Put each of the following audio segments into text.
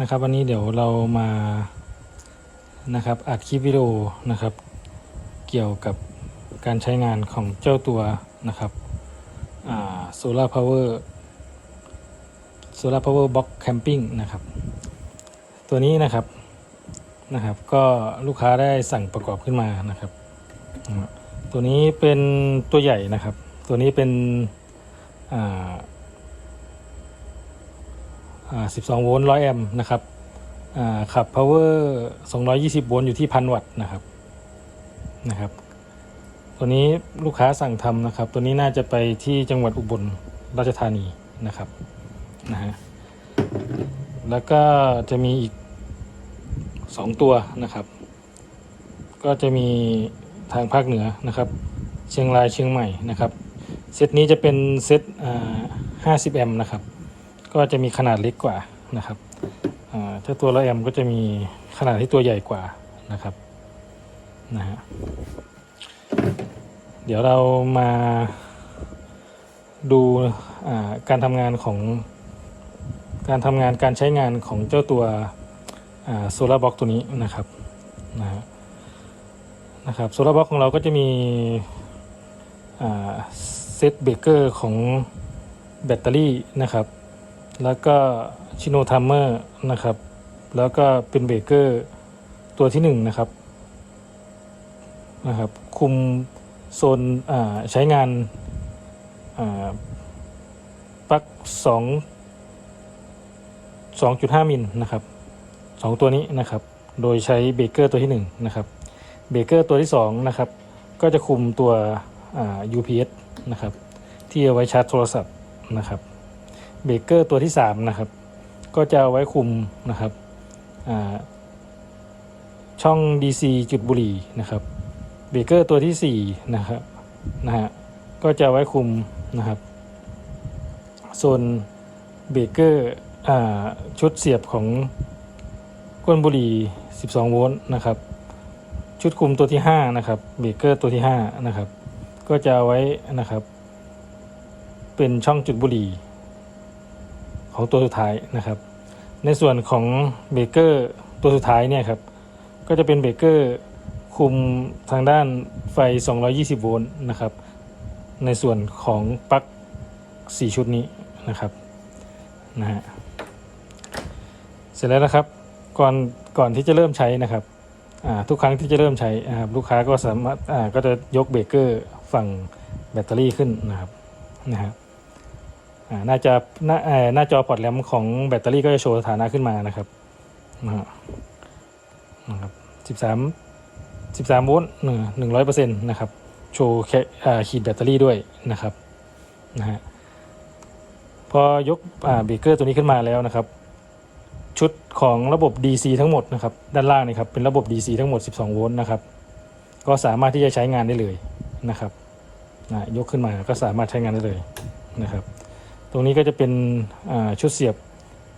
นะครับวันนี้เดี๋ยวเรามานะครับอัดคลิปวิดีโอนะครับ เกี่ยวกับการใช้งานของเจ้าตัวนะครับโซลาร์พาวเวอร์โซลาร์พาวเวอร์บ็อกแคมปิ้งนะครับ ตัวนี้นะครับนะครับก็ลูกค้าได้สั่งประกอบขึ้นมานะครับ ตัวนี้เป็นตัวใหญ่นะครับ ตัวนี้เป็นอ่า 12 โวลต์ 100 แอมป์นะครับอ่าขับ power 220 โวลต์ อยู่ที่พันวัตต์นะครับนะครับ ตัวนี้ลูกค้าสั่งทำนะครับ ตัวนี้น่าจะไปที่จังหวัดอุบลราชธานีนะครับนะฮะแล้วก็จะมีอีก 2 ตัวนะครับ ก็จะมีทางภาคเหนือนะครับ เชียงรายเชียงใหม่นะครับ เซตนี้จะเป็นเซตอ่า50แอมป์นะครับ ก็จะมีขนาดเล็กกว่านะครับถ้าตัวละแอมก็จะมีขนาดที่ตัวใหญ่กว่านะครับนะฮะเดี๋ยวเรามาดูการทำงานของการทำงานการใช้งานของเจ้าตัวโซลาร์บ็อกตัวนี้นะครับนะฮะนะครับโซลาร์บ็อกของเราก็จะมีเซตเบรกเกอร์ของแบตเตอรี่นะครับ แล้วก็ชิโนทัมเมอร์นะครับ แล้วก็เป็นเบเกอร์ตัวที่หนึ่งนะครับนะครับ คุมโซนอ่าใช้งานอ่าปลั๊กสองสองจุดห้ามิลนะครับสองตัวนี้นะครับ โดยใช้เบเกอร์ตัวที่หนึ่งนะครับเบเกอร์ตัวที่สองนะครับ ก็จะคุมตัวอ่า UPS นะครับ ที่เอาไว้ชาร์จโทรศัพท์นะครับ เบรกเกอร์ตัวที่ 3 นะครับ ก็จะไว้คุมนะครับช่อง DC จุดบุหรี่นะครับเบรกเกอร์ตัวที่4นะครับนะฮะก็จะไว้คุมนะครับโซนเบรกเกอร์ชุดเสียบของก้นบุหรี่ 12 โวลต์นะครับชุดคุมตัวที่ 5 นะครับเบรกเกอร์ตัวที่ 5 นะครับ ก็จะไว้นะครับ เป็นช่องจุดบุหรี่ ของตัวสุดท้ายนะครับ ในส่วนของเบรกเกอร์ตัวสุดท้ายเนี่ยครับก็จะเป็นเบรกเกอร์คุมทางด้านไฟ 220 โวลต์นะครับ ในส่วนของปลั๊ก4 ชุดนี้นะครับนะฮะเสร็จแล้วนะครับก่อนก่อนที่จะเริ่มใช้นะครับทุกครั้งที่จะเริ่มใช้ลูกค้าก็สามารถก็จะยกเบรกเกอร์ฝั่งแบตเตอรี่ขึ้นนะครับนะฮะ หน้าจอหน้าหน้าจอพอร์ตแรมของแบตเตอรี่ก็จะโชว์สถานะขึ้นมานะครับนะครับสิบสามสิบสามโวลต์หนึ่งร้อยเปอร์เซ็นต์นะครับ โชว์แค่ขีดแบตเตอรี่ด้วยนะครับนะฮะพอยกเบรกเกอร์ตัวนี้ขึ้นมาแล้วนะครับ ชุดของระบบ DC ทั้งหมดนะครับ ด้านล่างนี่ครับเป็นระบบ DC ทั้งหมด 12 โวลต์นะครับ ก็สามารถที่จะใช้งานได้เลยนะครับนะยกขึ้นมาก็สามารถใช้งานได้เลยนะครับ ตรงนี้ก็จะเป็นชุดเสียบ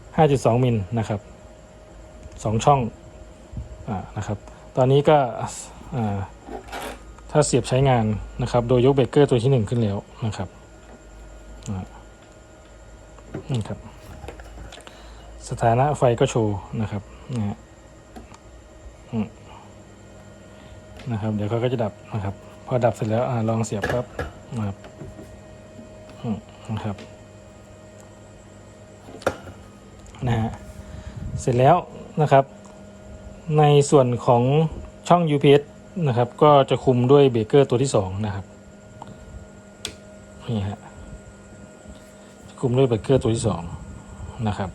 5.2 มิลนะครับ 2 ช่องอนะครับ ตอนนี้ก็ถ้าเสียบใช้งานนะครับ โดยยกเบรกเกอร์ตัวที่ 1 ขึ้นแล้วนะครับนี่ครับ สถานะไฟก็โชว์นะครับนะฮะนะครับ เดี๋ยวเขาก็จะดับนะครับ พอดับเสร็จแล้วอลองเสียบครับนะครับนะครับ นะฮะเสร็จแล้วนะครับ ในส่วนของช่อง UPS นะครับก็จะคุมด้วยเบรกเกอร์ตัวที่ 2 นะครับนี่ฮะคุมด้วยเบรกเกอร์ตัวที่ 2 นะครับ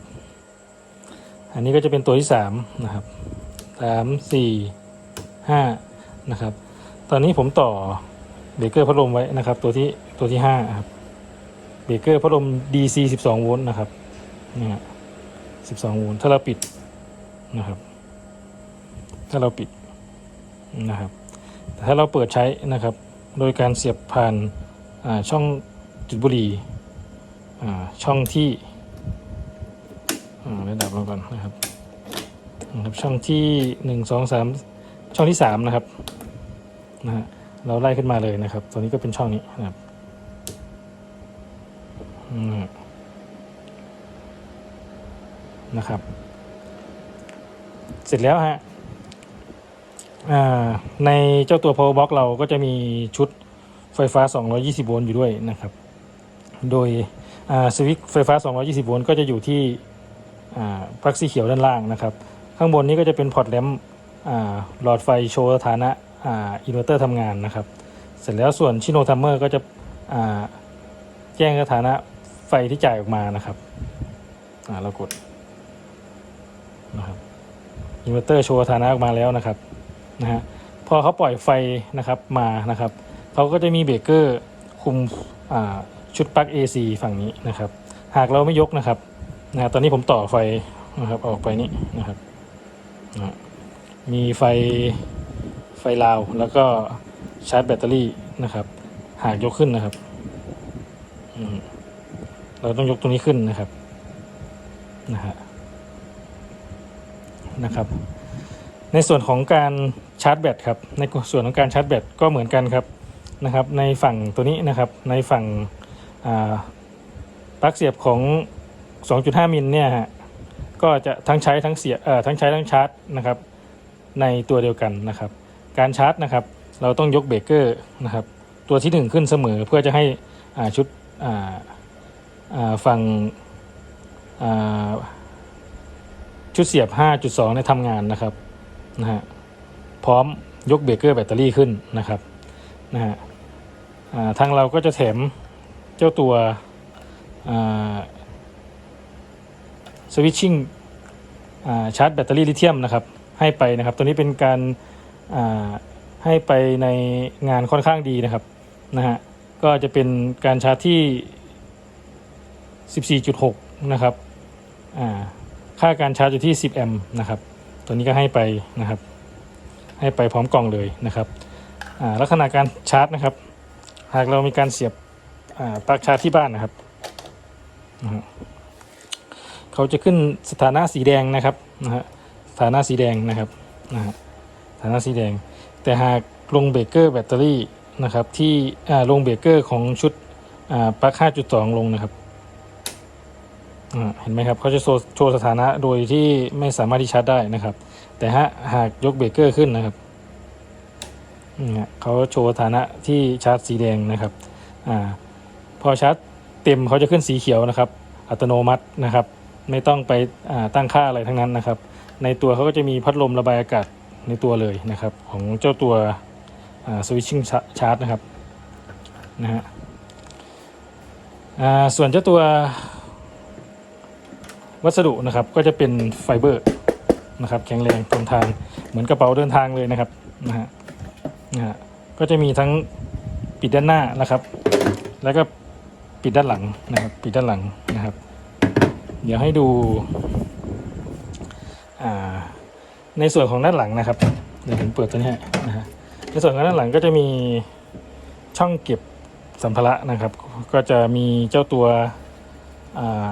อันนี้ก็จะเป็นตัวที่ 3 นะครับสามสี่ห้านะครับ ตอนนี้ผมต่อเบรกเกอร์พัดลมไว้นะครับ ตัวที่ตัวที่5ครับเบรกเกอร์พัดลม DC 12 โวลต์นะครับนี่ฮะ 12โวลต์ถ้าเราปิดนะครับ ถ้าเราปิดนะครับ แต่ถ้าเราเปิดใช้นะครับ โดยการเสียบผ่านช่องจุดบุหรี่ช่องที่ระดับลงก่อนนะครับนะครับ ช่องที่หนึ่งสองสามช่องที่สามนะครับนะฮะเราไล่ขึ้นมาเลยนะครับตัวนี้ก็เป็นช่องนี้นะครับ นะครับ เสร็จแล้วฮะในเจ้าตัว power box เราก็จะมีชุดไฟฟ้า 220 โวลต์อยู่ด้วยนะครับ โดยสวิตช์ไฟฟ้า 220 โวลต์ก็จะอยู่ที่ปลั๊กสีเขียวด้านล่างนะครับ ข้างบนนี้ก็จะเป็นพอร์ตแลมหลอดไฟโชว์สถานะอินเวอร์เตอร์ทำงานนะครับ เสร็จแล้วส่วนชิโนทัมเมอร์ก็จะแจ้งสถานะไฟที่จ่ายออกมานะครับเรากด อินเวอร์เตอร์โชว์สถานะออกมาแล้วนะครับนะฮะพอเขาปล่อยไฟนะครับมานะครับเขาก็จะมีเบรกเกอร์คุมอ่าชุดปลั๊ก AC ฝั่งนี้นะครับ หากเราไม่ยกนะครับนะตอนนี้ผมต่อไฟนะครับออกไปนี่นะครับนะมีไฟไฟลาว แล้วก็ชาร์จแบตเตอรี่นะครับ หากยกขึ้นนะครับอืมเราต้องยกตรงนี้ขึ้นนะครับนะฮะ นะครับ ในส่วนของการชาร์จแบตครับ ในส่วนของการชาร์จแบตก็เหมือนกันครับนะครับ ในฝั่งตัวนี้นะครับ ในฝั่งปลั๊กเสียบของ 2.5 มิลเนี่ยฮะก็จะทั้งใช้ทั้งเสียเอ่อทั้งใช้ทั้งชาร์จนะครับ ในตัวเดียวกันนะครับ การชาร์จนะครับ เราต้องยกเบรกเกอร์นะครับ ตัวที่ 1 ขึ้นเสมอเพื่อจะให้ชุดฝั่ง ชุดเสียบ 5.2เนี่ยทำงานนะครับนะฮะพร้อมยกเบรกเกอร์แบตเตอรี่ขึ้นนะครับนะฮะอ่าทางเราก็จะแถมเจ้าตัวสวิตชิ่งชาร์จแบตเตอรี่ลิเธียมนะครับให้ไปนะครับ ตัวนี้เป็นการอ่าให้ไปในงานค่อนข้างดีนะครับนะฮะก็จะเป็นการชาร์จที่ 14.6 นะครับอ่า ค่าการชาร์จอยู่ที่ 10 แอมป์นะครับ ตัวนี้ก็ให้ไปนะครับ ให้ไปพร้อมกล่องเลยนะครับอ่าลักษณะการชาร์จนะครับ หากเรามีการเสียบอ่าปลั๊กชาร์จที่บ้านนะครับเขาจะขึ้นสถานะสีแดงนะครับนะฮะสถานะสีแดงนะครับนะฮะสถานะสีแดง แต่หากลงเบรกเกอร์แบตเตอรี่นะครับที่อ่าลงเบรกเกอร์ของชุดอ่าปลั๊ก5.2 ลงนะครับ เห็นไหมครับเขาจะโชว์สถานะโดยที่ไม่สามารถที่ชาร์จได้นะครับ แต่ฮะหากยกเบรกเกอร์ขึ้นนะครับเขาโชว์สถานะที่ชาร์จสีแดงนะครับอพอชาร์จเต็มเขาจะขึ้นสีเขียวนะครับ อัตโนมัตินะครับ ไม่ต้องไปตั้งค่าอะไรทั้งนั้นนะครับ ในตัวเขาก็จะมีพัดลมระบายอากาศในตัวเลยนะครับ ของเจ้าตัวสวิตชิ่งชาร์จนะครับนะฮะส่วนเจ้าตัว วัสดุนะครับก็จะเป็นไฟเบอร์นะครับแข็งแรงทนทานเหมือนกระเป๋าเดินทางเลยนะครับนะฮะนะฮะก็จะมีทั้งปิดด้านหน้านะครับ แล้วก็ปิดด้านหลังนะครับปิดด้านหลังนะครับ เดี๋ยวให้ดูอ่าในส่วนของด้านหลังนะครับเดี๋ยวผมเปิดตัวนี้นะฮะในส่วนของด้านหลังก็จะมีช่องเก็บสัมภาระนะครับ ก็จะมีเจ้าตัวอ่า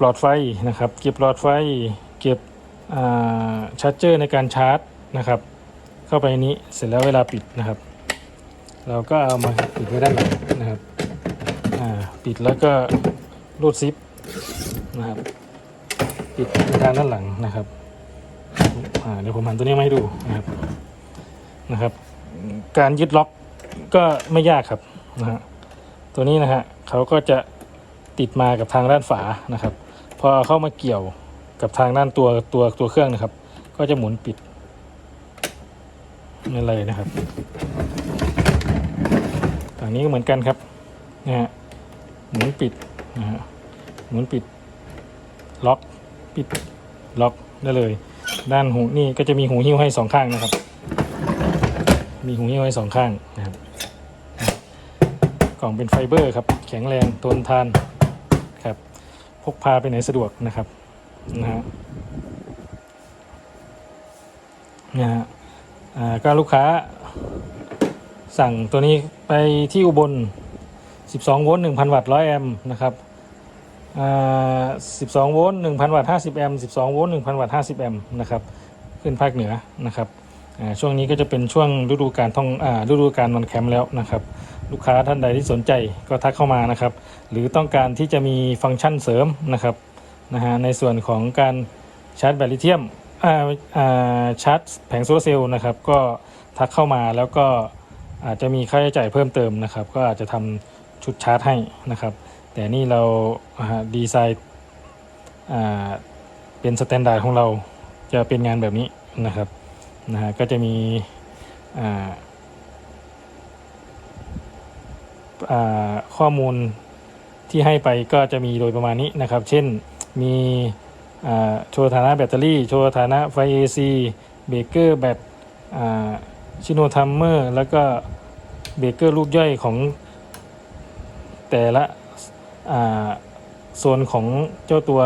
หลอดไฟนะครับ เก็บหลอดไฟ เก็บชาร์จเจอร์ในการชาร์จนะครับ เข้าไปนี้เสร็จแล้วเวลาปิดนะครับ เราก็เอามาปิดไว้ด้านหลังนะครับปิดแล้วก็รูดซิปนะครับ ปิดทางด้านหลังนะครับเดี๋ยวผมหันตัวนี้มาให้ดูนะครับนะครับ การยึดล็อกก็ไม่ยากครับนะฮะตัวนี้นะฮะเขาก็จะติดมากับทางด้านฝานะครับ พอเข้ามาเกี่ยวกับทางด้านตัวตัวตัวเครื่องนะครับ ก็จะหมุนปิดนั่นเลยนะครับฝั่งนี้ก็เหมือนกันครับนะฮะหมุนปิดนะฮะหมุนปิดล็อกปิดล็อกได้เลย ด้านหูนี่ก็จะมีหูหิ้วให้สองข้างนะครับ มีหูหิ้วให้สองข้างนะครับกล่องเป็นไฟเบอร์ครับ แข็งแรงทนทาน กพาไปไหนสะดวกนะครับนะฮะนะฮะก็ลูกค้า สั่งตัวนี้ไปที่อุบล 12 โวลต์ 1,000 วัตต์ 100 แอมป์นะครับ12 โวลต์ 1,000 วัตต์ 50 แอมป์ 12 โวลต์ 1,000 วัตต์ 50 แอมป์นะครับ ขึ้นภาคเหนือนะครับ ช่วงนี้ก็จะเป็นช่วงฤดูการท่องฤดูการนอนแคมป์แล้วนะครับ ลูกค้าท่านใดที่สนใจก็ทักเข้ามานะครับ หรือต้องการที่จะมีฟังก์ชันเสริมนะครับนะฮะในส่วนของการชาร์จแบตลิเธียมอ่าอ่าชาร์จแผงโซลาร์เซลล์นะครับ ก็ทักเข้ามาแล้วก็อาจจะมีค่าใช้จ่ายเพิ่มเติมนะครับ ก็อาจจะทำชุดชาร์จให้นะครับ แต่นี่เราดีไซน์อ่าเป็นสแตนดาร์ดของเราจะเป็นงานแบบนี้นะครับนะฮะก็จะมีอ่าอ่า ข้อมูลที่ให้ไปก็จะมีโดยประมาณนี้นะครับ เช่นมีโชว์ฐานะแบตเตอรี่ โชว์ฐานะไฟ AC เบเกอร์แบตชิโนทัมเมอร์ แล้วก็เบเกอร์ลูกย่อยของแต่ละโซนของเจ้าตัว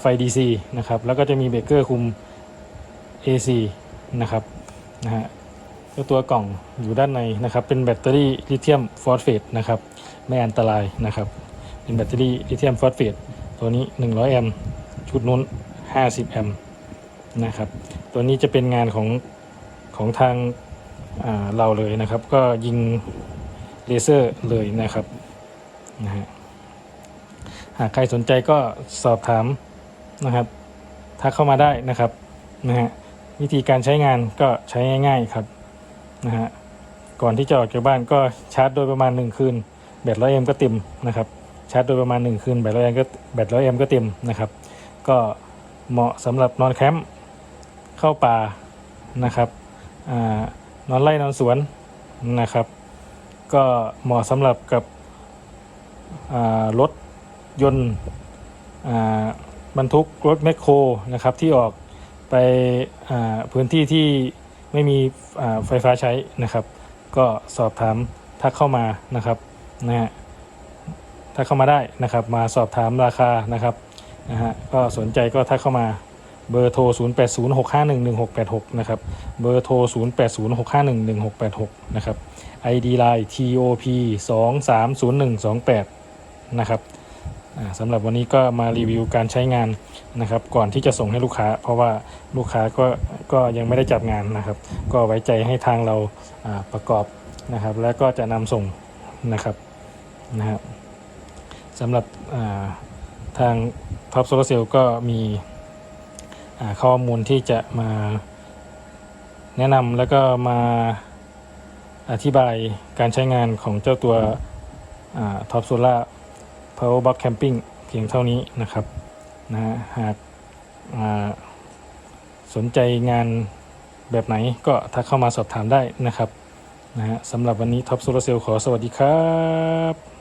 ไฟ DC นะครับ แล้วก็จะมีเบเกอร์คุม AC นะครับนะฮะ ตัวกล่องอยู่ด้านในนะครับ เป็นแบตเตอรี่ลิเธียมฟอสเฟตนะครับ ไม่อันตรายนะครับ เป็นแบตเตอรี่ลิเธียมฟอสเฟตตัวนี้ 100 แอมป์ชุดนู้น 50 แอมป์นะครับ ตัวนี้จะเป็นงานของของทางาเราเลยนะครับ ก็ยิงเลเซอร์เลยนะครับนะฮะหากใครสนใจก็สอบถามนะครับทักเข้ามาได้นะครับนะฮะวิธีการใช้งานก็ใช้ง่ายๆครับ นะฮะก่อนที่จะออกจากบ้านก็ชาร์จโดยประมาณ 1 คืนแบตร้อยเอ็มก็เต็มนะครับชาร์จโดยประมาณ 1 คืนแบตร้อยเอ็มก็แบตร้อยเอ็มก็เต็มนะครับ ก็เหมาะสำหรับนอนแคมป์เข้าป่านะครับอนอนไร่นอนสวนนะครับ ก็เหมาะสำหรับกับรถยนต์บรรทุกรถแมคโครนะครับที่ออกไปพื้นที่ที่ ไม่มีไฟฟ้าใช้นะครับ ก็สอบถามทักเข้ามานะครับนะฮะทักเข้ามาได้นะครับ มาสอบถามราคานะครับนะฮะก็สนใจก็ทักเข้ามาเบอร์โทร 0806511686 นะครับ เบอร์โทร 0806511686 นะครับ ID Line TOP 230128 นะครับ สำหรับวันนี้ก็มารีวิวการใช้งานนะครับ ก่อนที่จะส่งให้ลูกค้า เพราะว่าลูกค้าก็ก็ยังไม่ได้จับงานนะครับ ก็ไว้ใจให้ทางเราประกอบนะครับ แล้วก็จะนำส่งนะครับนะครับสำหรับทางท็อปโซลาเซลก็มีข้อมูลที่จะมาแนะนำแล้วก็มาอธิบายการใช้งานของเจ้าตัวท็อปโซล่า Power Box Camping เพียงเท่านี้นะครับนะฮะหากาสนใจงานแบบไหนก็ทักเข้ามาสอบถามได้นะครับนะฮะสำหรับวันนี้ท็อปโซลาเซลขอสวัสดีครับ